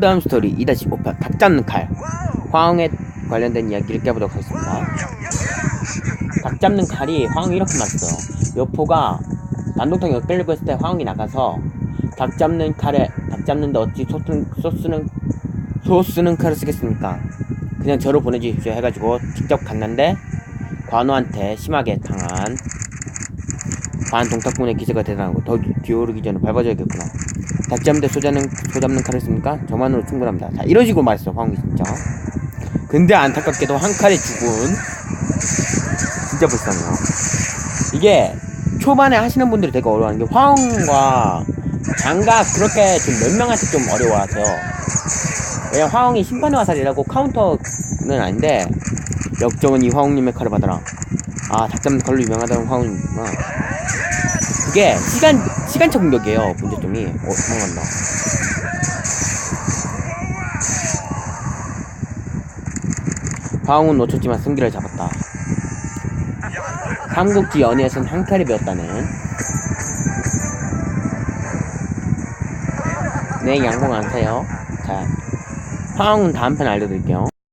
다음 스토리 2-5편 닭 잡는 칼. 화웅에 관련된 이야기를 깨보도록 하겠습니다. 닭 잡는 칼이 화웅이 이렇게 맞았어요 여포가 난동탕 역별리고 했을 때 화웅이 나가서 닭 잡는 칼에 닭 잡는데 어찌 소스는 소스는 소스는 칼을 쓰겠습니까? 그냥 저로 보내주십시오 해가지고 직접 갔는데 관우한테 심하게 당한 반동탁군의 기세가 대단하고 더 기어오르기 전에 밟아줘야겠구나. 닭 잡는데 소잡는, 소잡는 칼을 씁니까? 저만으로 충분합니다. 자 이런 식으로 말했어 황웅이 진짜. 근데 안타깝게도 한 칼에 죽은 진짜 불쌍해요. 이게 초반에 하시는 분들이 되게 어려워하는 게 화웅과 장갑 그렇게 좀몇 명한테 좀 어려워하세요. 왜냐면 화웅이 심판의 화살이라고 카운터는 아닌데 역정은 이 화웅님의 칼을 받아라. 아 닭잡는 칼로 유명하다는 화웅이구나 그게 시간 시간차 공격이에요 문제점이. 어 도망간다. 화웅은 놓쳤지만 승기를 잡았다. 삼국지 연의에선 한 칼이 배웠다는 네 양봉 안 사요. 자 화웅은 다음 편 알려드릴게요